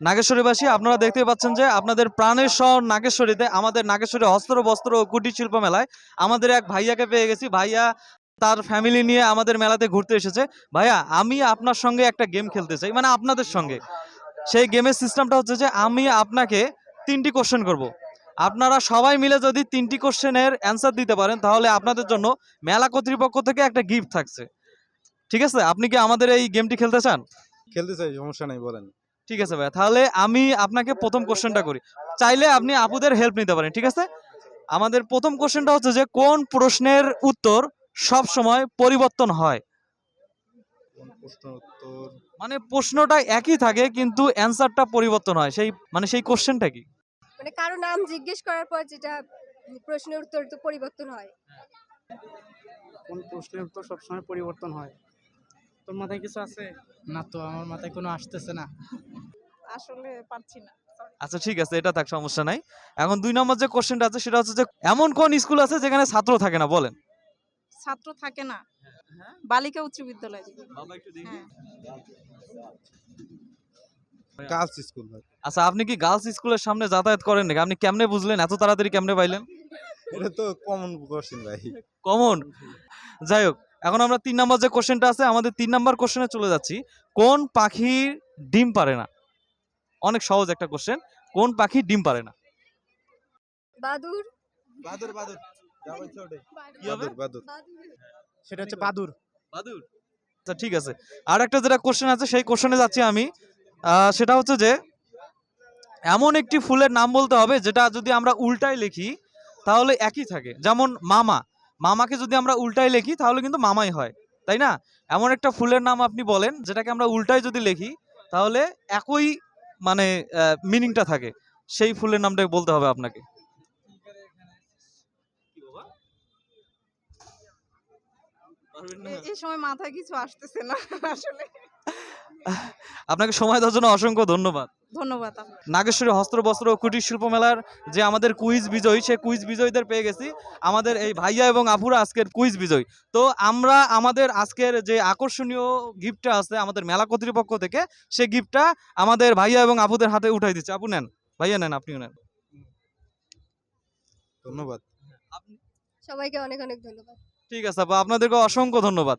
নাগেশ্বরীবাসী, আপনারা দেখতে পাচ্ছেন যে আপনাদের প্রাণের শহর নাগেশ্বরীতে, আমাদের নাগেশ্বরী হস্ত্র বস্ত্র ও কুটির শিল্প মেলায় আমাদের এক ভাইয়াকে পেয়ে গেছি। ভাইয়া তার ফ্যামিলি নিয়ে আমাদের মেলাতে ঘুরতে এসেছে। ভাইয়া, আমি আপনার সঙ্গে একটা গেম খেলতে চাই মানে আপনাদের সঙ্গে। সেই গেমের সিস্টেমটা হচ্ছে যে আমি আপনাকে তিনটি কোশ্চেন করব। আপনারা সবাই মিলে যদি তিনটি কোশ্চেনের অ্যান্সার দিতে পারেন, তাহলে আপনাদের জন্য মেলা কর্তৃপক্ষ থেকে একটা গিফট থাকছে। ঠিক আছে? আপনি কি আমাদের এই গেমটি খেলতে চান? খেলতে চাই, সমস্যা নাই, বলেন। ঠিক আছে ভাই তাহলে আমি আপনাকে প্রথম কোশ্চেনটা করি। চাইলে আপনি আপুদের হেল্প নিতে পারেন ঠিক আছে? আমাদের প্রথম কোশ্চেনটা হচ্ছে যে কোন প্রশ্নের উত্তর সব সময় পরিবর্তন হয়? কোন প্রশ্ন উত্তর? মানে প্রশ্নটা একই থাকে কিন্তু অ্যান্সারটা পরিবর্তন হয়। সেই মানে সেই কোশ্চেনটা কি? মানে কারও নাম জিজ্ঞেস করার পর যেটা প্রশ্নের উত্তর তো পরিবর্তন হয়। কোন প্রশ্নের উত্তর সবসময় পরিবর্তন হয়? তোর মাথায় কিছু আছে? না তো আমার মাথায় কোনো আসতেছে না। আসলে পারছি না আচ্ছা ঠিক আছে এটা থাক সমস্যা নাই। এখন দুই নম্বর যে কোশ্চেনটা আছে সেটা হচ্ছে যে এমন কোন স্কুল আছে যেখানে ছাত্র থাকে না? বলেন। ছাত্র থাকে না। বালিকা উচ্চ বিদ্যালয়। হ্যাঁ। গার্লস স্কুল ভাই। আচ্ছা আপনি কি গার্লস স্কুলের সামনে যাতায়াত করেন নাকি? আপনি কেমনে বুঝলেন? এত তাড়াতাড়ি কেমনে পাইলেন? এটা তো কমন কোশ্চেন ভাই। কমন যাই হোক এখন আমরা তিন নম্বর যে কোশ্চেনটা আছে আমাদের তিন নম্বর কোশ্চেনে চলে যাচ্ছি। কোন পাখি ডিম পারে না? অনেক সহজ একটা কোশ্চেন। কোন পাখি ডিম পারে না? বাদুর। বাদুর বাদুর। সেটা হচ্ছে বাদুর। বাদুর? আচ্ছা ঠিক আছে। আর একটা যেটা কোশ্চেন আছে সেই কোশ্চেনে যাচ্ছি আমি। সেটা হচ্ছে যে এমন একটি ফুলের নাম বলতে হবে যেটা যদি আমরা উল্টায় লিখি তাহলে একই থাকে। যেমন মামা। মামাকে যদি আমরা উল্টায় লিখি তাহলে কিন্তু মামাই হয় তাই না? এমন একটা ফুলের নাম আপনি বলেন যেটাকে আমরা উল্টায় যদি লিখি তাহলে একই মানে মিনিংটা থাকে। সেই ফুলের নামটাকে বলতে হবে আপনাকে। এই সময় মাথায় কিছু আসতেছে না আসলে। আপনাকে সময় দেওয়ার জন্য অসংখ্য ধন্যবাদ। ধন্যবাদ নাগেশ্বরী হস্ত্র বস্ত্র কুটির শিল্প মেলার যে আমাদের কুইজ বিজয়ী সে কুইজ বিজয়ীদের পেয়ে গেছি। আমাদের এই ভাইয়া এবং আপুরা আজকের কুইজ বিজয়ী। তো আমরা আমাদের আজকের যে আকর্ষণীয় গিফটটা আছে আমাদের মেলা কর্তৃপক্ষ থেকে সেই গিফটটা আমাদের ভাইয়া এবং আপুদের হাতে উঠাই দিচ্ছে। আপু নেন ভাইয়া নেন আপনিও নেন। ধন্যবাদ। সবাইকে অনেক অনেক ধন্যবাদ। ঠিক আছে আপু আপনাদেরকে অসংখ্য ধন্যবাদ।